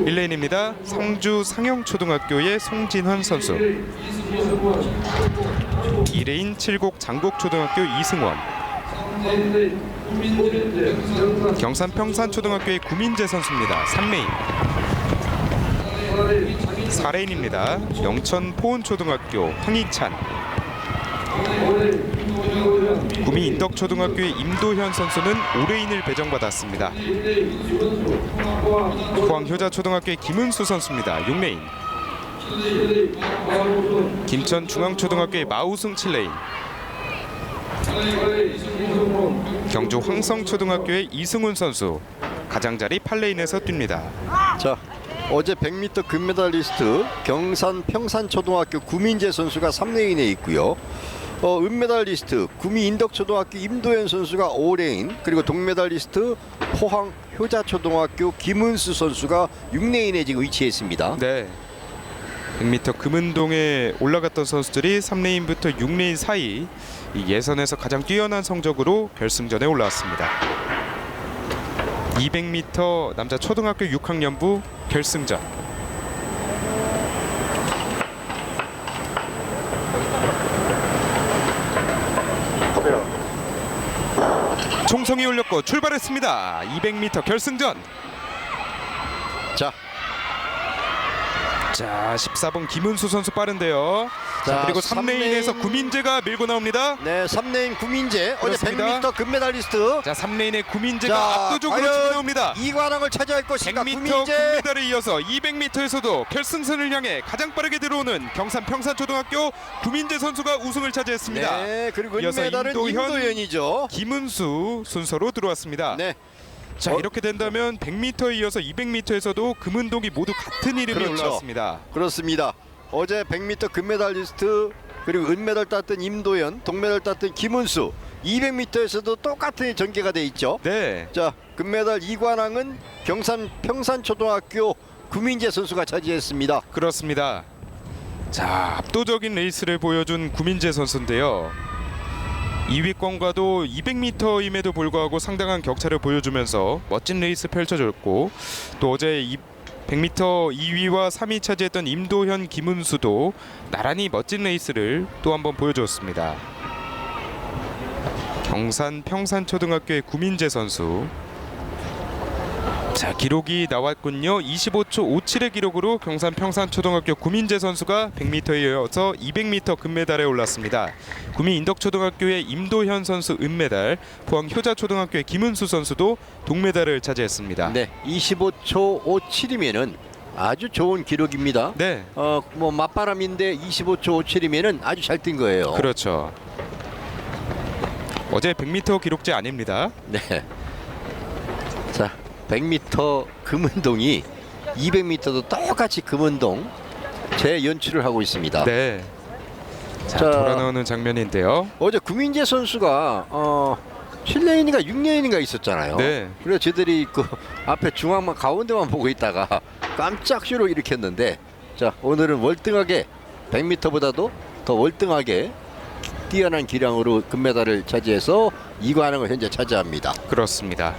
1레인입니다. 성주 상영초등학교의 송진환 선수 2레인 칠곡 장곡초등학교 이승원 경산 평산초등학교의 구민재 선수입니다. 3레인 4레인입니다. 영천 포은초등학교 황희찬 구미 인덕초등학교의 임도현 선수는 5레인을 배정받았습니다. 포항 효자초등학교의 김은수 선수입니다. 6레인 김천 중앙초등학교의 마우승 7레인 경주 황성초등학교의 이승훈 선수 가장자리 8레인에서 뜁니다. 자, 어제 100m 금메달리스트 경산 평산초등학교 구민재 선수가 3레인에 있고요. 어, 은메달리스트 구미 인덕초등학교 임도현 선수가 5레인 그리고 동메달리스트 포항 효자초등학교 김은수 선수가 6레인에 지금 위치했습니다. 네. 100m 금은동에 올라갔던 선수들이 3레인부터 6레인 사이 이 예선에서 가장 뛰어난 성적으로 결승전에 올라왔습니다. 200m 남자 초등학교 6학년부 결승전. 총성이 울렸고 출발했습니다. 200m 결승전. 자, 자, 14번 김은수 선수 빠른데요. 자, 자, 그리고 삼 3레인에서 레인. 구민재가 밀고 나옵니다. 네, 3레인 구민재 어제 그렇습니다. 100m 금메달리스트 자, 3레인의 구민재가 자, 압도적으로 과연 치고 나옵니다. 이관왕을 차지할 것인가 100m 구민재 금메달에 이어서 200m에서도 결승선을 향해 가장 빠르게 들어오는 경산 평산초등학교 구민재 선수가 우승을 차지했습니다. 네, 그리고 이어서 은메달은 임도현. 임도현이죠. 김은수 순서로 들어왔습니다. 네, 자, 어? 이렇게 된다면 100m에 이어서 200m에서도 금은동이 모두 같은 이름이 그렇죠. 올라왔습니다. 그렇습니다. 어제 100m 금메달리스트 그리고 은메달 땄던 임도현, 동메달 땄던 김은수, 200m에서도 똑같은 전개가 돼 있죠. 네. 자, 금메달 이관왕은 경산 평산초등학교 구민재 선수가 차지했습니다. 그렇습니다. 자, 압도적인 레이스를 보여준 구민재 선수인데요. 2위권과도 200m임에도 불구하고 상당한 격차를 보여주면서 멋진 레이스 펼쳐줬고 또 어제 이 100m 2위와 3위 차지했던 임도현, 김은수도 나란히 멋진 레이스를 또 한번 보여줬습니다. 경산 평산초등학교의 구민재 선수 자 기록이 나왔군요. 25초 57의 기록으로 경산 평산초등학교 구민재 선수가 100m에 이어서 200m 금메달에 올랐습니다. 구미 인덕초등학교의 임도현 선수 은메달, 포항 효자초등학교의 김은수 선수도 동메달을 차지했습니다. 네, 25초 57이면은 아주 좋은 기록입니다. 네, 어, 뭐 맞바람인데 25초 57이면은 아주 잘 뛴 거예요. 그렇죠. 어제 100m 기록제 아닙니다. 네. 자, 100m 금은동이 200m도 똑같이 금은동 재연출을 하고 있습니다. 네. 자, 자. 돌아 나오는 장면인데요. 어제 구민재 선수가 어 7레인인가 6레인인가 있었잖아요. 네. 그래서 저들이 그 앞에 중앙만 가운데만 보고 있다가 깜짝 쇼를 일으켰는데 자 오늘은 월등하게 100m보다도 더 월등하게 뛰어난 기량으로 금메달을 차지해서 이관왕을 현재 차지합니다. 그렇습니다.